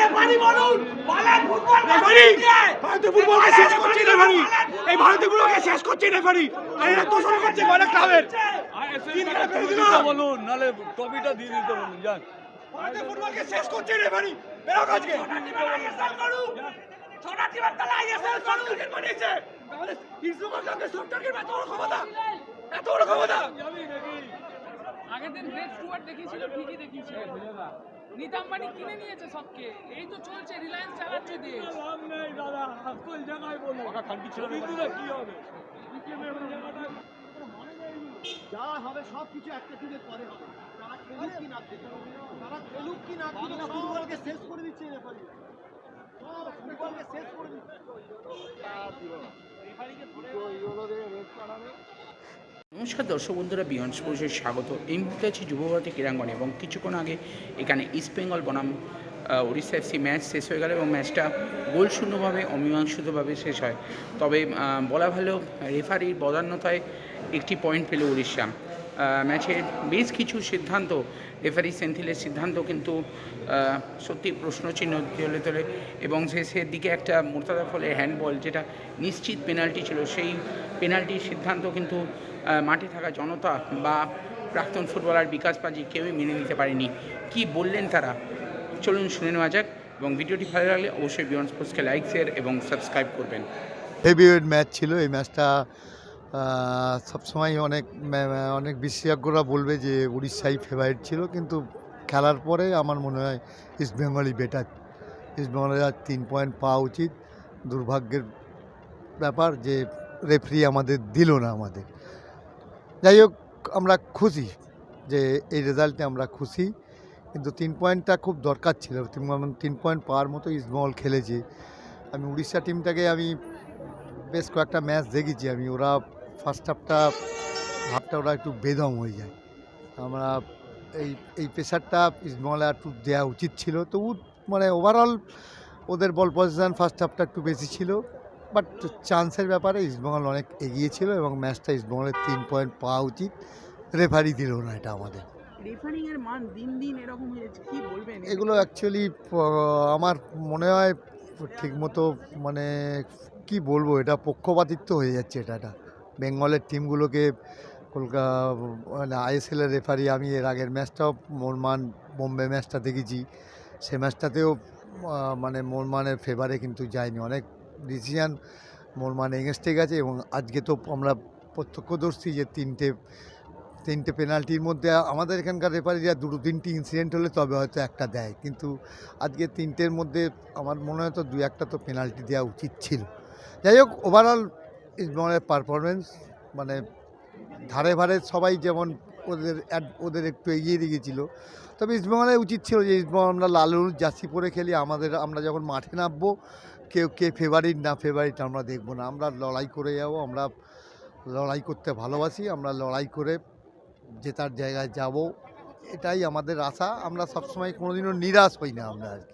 Referee ভারতীয় ফুটবলকে শেষ করছে রেফারি। এই ভারতীয় ফুটবলকে শেষ করছে রেফারি। আর এরা তোষণ করছে গলা ক্লাবের। বলুন নাহলে টপিটা দিয়ে দিতে বলুন যান। ভারতীয় ফুটবলকে শেষ করছে রেফারি। বেরো কাজকে ছটা টিমের তালা আইএসএল সরকারের বানিয়েছে। আমাদের ইসরোকে সরকারের এত বড় ক্ষমতা? এত বড় ক্ষমতা? আগের দিন গ্রেট স্টুয়ার্ট দেখিয়েছিল ঠিকই দেখিয়েছিল। নিতাম কিনে নিয়েছে সবকে। এই তো চলছে রিলায়েন্স চালাচ্ছে দেশ। লাভ নেই দাদা। আসল জায়গায় বলুন বিন্দুটা কি হবে? যা হবে সব কিছু একটা টিমের পরে হবে। তারা খেলুক কি না খেলুক তারা খেলুক কি না খেলুক ফুটবলকে শেষ করে দিচ্ছে রেফারি সব ফুটবলকে শেষ করে দিচ্ছে। নমস্কার দর্শক বন্ধুরা বিয়ন্ড স্পোর্টসের স্বাগত। এই মুহূর্তে আছি যুবভারতী ক্রীড়াঙ্গনে এবং কিছুক্ষণ আগে এখানে ইস্ট বেঙ্গল বনাম উড়িষ্যা এফসি ম্যাচ শেষ হয়ে গেল এবং ম্যাচটা গোল শূন্যভাবে অমীমাংসিতভাবে শেষ হয়। তবে বলা ভালো রেফারির বদান্যতায় একটি পয়েন্ট পেল উড়িষ্যা ম্যাচের বেশ কিছু সিদ্ধান্ত রেফারি সেন্থিলের সিদ্ধান্ত কিন্তু সত্যি প্রশ্নচিহ্ন তুলে তোলে এবং শেষের দিকে একটা মোরতাদা ফলে হ্যান্ডবল যেটা নিশ্চিত পেনাল্টি ছিল, সেই পেনাল্টির সিদ্ধান্ত কিন্তু মাঠে থাকা জনতা বা প্রাক্তন ফুটবলার বিকাশ পাজি কেউই মেনে নিতে পারেনি। কি বললেন তারা? চলুন শুনে নেওয়া যাক এবং ভিডিওটি ভালো লাগলে অবশ্যই বিয়ন্ড স্পোর্টসকে লাইক শেয়ার এবং সাবস্ক্রাইব করবেন। হেভিওয়েট ম্যাচ ছিল, এই ম্যাচটা সবসময় অনেক অনেক বিশেষজ্ঞরা বলবে যে উড়িষ্যাই ফেভারিট ছিল, কিন্তু খেলার পরে আমার মনে হয় ইস্ট বেঙ্গলই বেটার ইস্ট বেঙ্গলের আর তিন পয়েন্ট পাওয়া উচিত। দুর্ভাগ্যের ব্যাপার যে রেফারি আমাদের দিল না আমাদের। যাই হোক, আমরা খুশি যে এই রেজাল্টে আমরা খুশি। কিন্তু তিন পয়েন্টটা খুব দরকার ছিল। তিন- পয়েন্ট পাওয়ার মতো ইস্টবেঙ্গল খেলেছে। আমি উড়িষ্যা টিমটাকে আমি বেশ কয়েকটা ম্যাচ দেখেছি। আমি ওরা ফার্স্ট হাফটা হাফটা ওরা একটু বেদম হয়ে যায়। আমরা এই এই প্রেশারটা ইস্টবেঙ্গলে একটু দেওয়া উচিত ছিল। তবু মানে ওভারঅল ওদের বল পজিশন ফার্স্ট হাফটা একটু বেশি ছিল। বাট চান্সের ব্যাপারে ইস্টবেঙ্গল অনেক এগিয়ে ছিল এবং ম্যাচটা ইস্টবেঙ্গলের তিন পয়েন্ট পাওয়া উচিত। রেফারি দিল না এটা আমাদের। মান দিন দিন এরকম কি বলবেন? এগুলো অ্যাকচুয়ালি আমার মনে হয় ঠিকমতো মানে কি বলব এটা পক্ষপাতিত্ব হয়ে যাচ্ছে এটা এটা। বেঙ্গলের টিমগুলোকে কলকাতা মানে আইএসএলের রেফারি আমি এর আগের ম্যাচটাও মোরমান বোম্বে ম্যাচটা দেখেছি। সে ম্যাচটাতেও মানে মোরমানের ফেভারে কিন্তু যায়নি। অনেক ডিসিশান মোরমান এগেনস্টে গেছে এবং আজকে তো আমরা প্রত্যক্ষদর্শী যে তিনটে তিনটে পেনাল্টির মধ্যে আমাদের এখানকার রেফারিরা দুটো তিনটি ইনসিডেন্ট হলে তবে হয়তো একটা দেয়। কিন্তু আজকে তিনটের মধ্যে আমার মনে হয় তো দু একটা তো পেনাল্টি দেওয়া উচিত ছিল। যাই হোক ওভারঅল ইস্টবেঙ্গলের পারফরমেন্স মানে ধারে ভারে সবাই যেমন ওদের ওদের একটু এগিয়ে দিয়ে গেছিল তবে ইস্টবেঙ্গলের উচিত ছিল যে ইস্টবেঙ্গল আমরা লাল হলুদ জার্সি পরে খেলি, আমাদের, আমরা যখন মাঠে নামবো, কেউ, কে ফেভারিট না ফেভারিট আমরা দেখব না। আমরা লড়াই করে যাব, আমরা লড়াই করতে ভালোবাসি, আমরা লড়াই করে জেতার জায়গায় যাব, এটাই আমাদের আশা। আমরা সবসময় কোনোদিনও নিরাশ হই না আমরা আর কি।